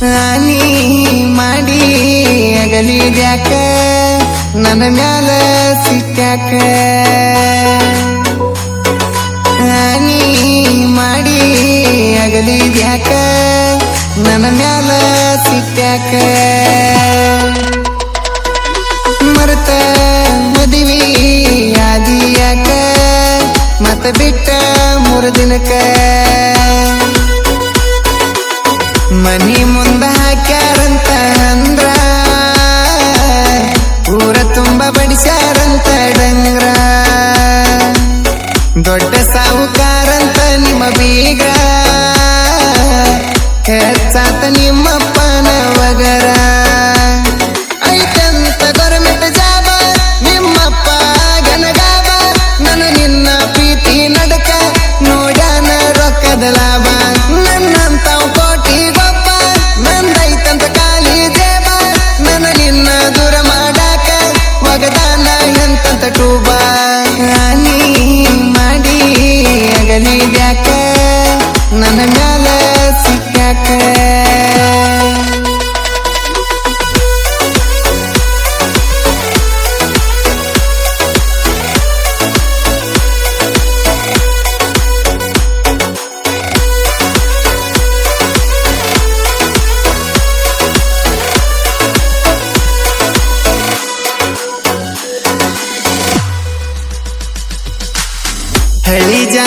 ಹಾನಿ ಮಾಡಿ ಅಗಲಿದ್ಯಾಕ? ನನ್ನ ಮ್ಯಾಲ ಸಿಕ್ಕಾಕ ಹಾನಿ ಮಾಡಿ ಅಗಲಿದ್ಯಾಕ? ನನ್ನ ಮ್ಯಾಲ ಸಿಕ್ಕಾಕ ಮರತ ಮದುವೆ ಆದಿಯಾಕ? ಮತ ಬಿಟ್ಟ ಮೂರು ದಿನಕ್ಕ? ಮನಿ ಮುಂದ ಹಾಕ್ಯಾರಂತ ಅಂದ್ರ ಊರ ತುಂಬ ಬಡಿಸ್ಯಾರಂತ ಡಂಗ್ರ. ದೊಡ್ಡ ಸಾಹುಕಾರಂತ ನಿಮ್ಮ ಬೀಗ ಹೆಚ್ಚಾತ ನಿಮ್ಮಪ್ಪನ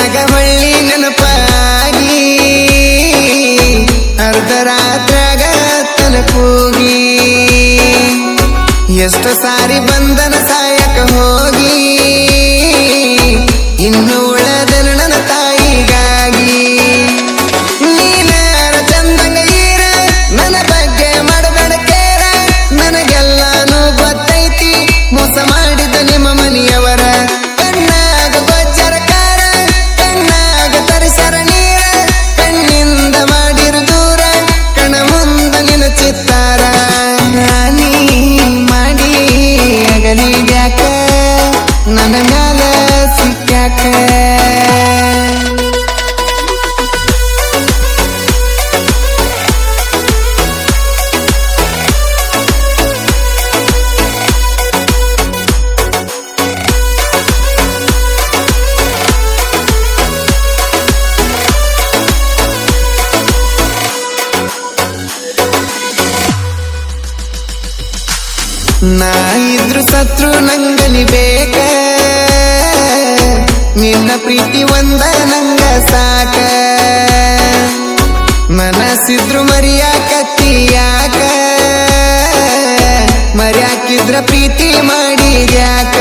ಹೊಳ್ಳಿ ನೆನಪಾಗಿ ಅರ್ಧ ರಾತ್ರಾಗ ತಲುಪೋಗಿ. ಎಷ್ಟು ಸಾರಿ ಬಂದನ ನಾ ಇದ್ರು ಸತ್ರು ನಂಗಲಿ ಬೇಕ? ನಿನ್ನ ಪ್ರೀತಿ ಒಂದ ನಂಗ ಸಾಕ. ಮನಸ್ಸಿದ್ರು ಮರಿಯಾಕತ್ತಿಯಾಕ ಮರ್ಯಾಕಿದ್ರ ಪ್ರೀತಿ ಮಾಡಿದ್ಯಾಕ.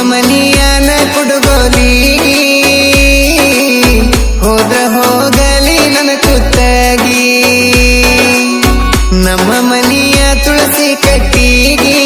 ಮನಿಯನ ಕುಡುಗೋಲಿ. ಹೋದ್ರ ಹೋಗಲಿ ನನ್ನ ಕುತ್ತಗಿ. ನಮ್ಮ ಮನಿಯ ತುಳಸಿ ಕಟ್ಟಿಗಿ